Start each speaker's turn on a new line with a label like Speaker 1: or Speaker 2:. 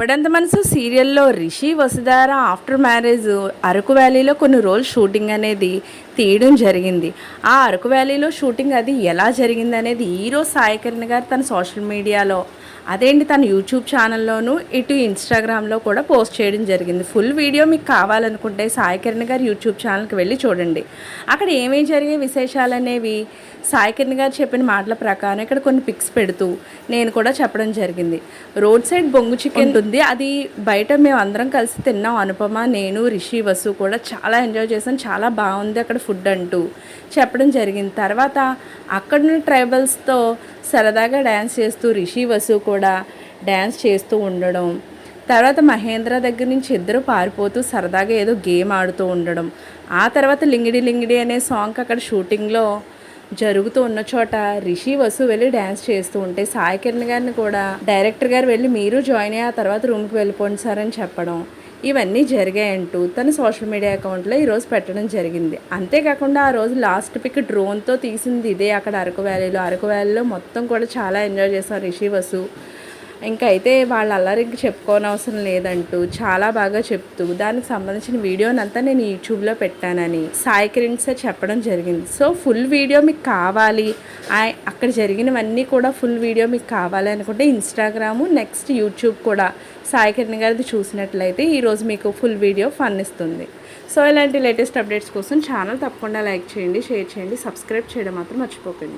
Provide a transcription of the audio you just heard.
Speaker 1: గుప్పడంత మనసు సీరియల్లో Rishi Vasudhara after marriage Araku వ్యాలీలో కొన్ని రోజులు షూటింగ్ అనేది తీయడం జరిగింది. ఆ అరకు వ్యాలీలో షూటింగ్ అది ఎలా జరిగింది అనేది ఈరోజు సాయికరణ్ గారు తన సోషల్ మీడియాలో అదేంటి తన యూట్యూబ్ ఛానల్లోనూ ఇటు ఇన్స్టాగ్రామ్లో కూడా పోస్ట్ చేయడం జరిగింది. ఫుల్ వీడియో మీకు కావాలనుకుంటే సాయికిరణ్ గారు యూట్యూబ్ ఛానల్కి వెళ్ళి చూడండి. అక్కడ ఏమేమి జరిగే విశేషాలు అనేవి సాయికిరణ్ గారు చెప్పిన మాటల ప్రకారం ఇక్కడ కొన్ని పిక్స్ పెడుతూ నేను కూడా చెప్పడం జరిగింది. రోడ్ సైడ్ బొంగు చికెన్ ఉంది. అది బయట మేము అందరం కలిసి తిన్నాం. అనుపమ నేను రిషి వసు కూడా చాలా ఎంజాయ్ చేసాం. చాలా బాగుంది అక్కడ ఫుడ్ అంటూ. చెప్పడం జరిగింది. తర్వాత అక్కడున్న ట్రైబల్స్తో సరదాగా డ్యాన్స్ చేస్తూ రిషి వసు కూడా డ్యాన్స్ చేస్తూ ఉండడం. తర్వాత మహేంద్ర దగ్గర నుంచి ఇద్దరు పారిపోతూ సరదాగా ఏదో గేమ్ ఆడుతూ ఉండడం. ఆ తర్వాత లింగిడి లింగిడి అనే సాంగ్ అక్కడ షూటింగ్లో జరుగుతూ ఉన్న చోట రిషి వసు వెళ్ళి డ్యాన్స్ చేస్తూ ఉంటే సాయి కిరణ్ గారిని కూడా డైరెక్టర్ గారు వెళ్ళి మీరు జాయిన్ అయ్యి ఆ తర్వాత రూమ్కి వెళ్ళిపోండి సార్ అని చెప్పడం. ఇవన్నీ జరిగాయంటూ తన సోషల్ మీడియా అకౌంట్లో ఈరోజు పెట్టడం జరిగింది. అంతేకాకుండా ఆ రోజు లాస్ట్ పిక్ డ్రోన్తో తీసింది ఇదే అక్కడ అరకు వ్యాలీలో. అరకు వ్యాలీలో మొత్తం కూడా చాలా ఎంజాయ్ చేశారు రిషి వసు. ఇంకా అయితే వాళ్ళ అల్లరి చెప్పుకోనవసరం లేదంటూ చాలా బాగా చెప్తూ దానికి సంబంధించిన వీడియోనంతా నేను యూట్యూబ్లో పెట్టానని సాయి సార్ చెప్పడం జరిగింది. సో ఫుల్ వీడియో మీకు కావాలి. అక్కడ జరిగినవన్నీ కూడా ఫుల్ వీడియో మీకు కావాలి అనుకుంటే ఇన్స్టాగ్రాము నెక్స్ట్ యూట్యూబ్ కూడా సాయి కిరణ్ గారిది చూసినట్లయితే ఈరోజు మీకు ఫుల్ వీడియో ఫన్ ఇస్తుంది. సో ఇలాంటి లేటెస్ట్ అప్డేట్స్ కోసం ఛానల్ తప్పకుండా లైక్ చేయండి షేర్ చేయండి సబ్స్క్రైబ్ చేయడం మాత్రం మర్చిపోకండి.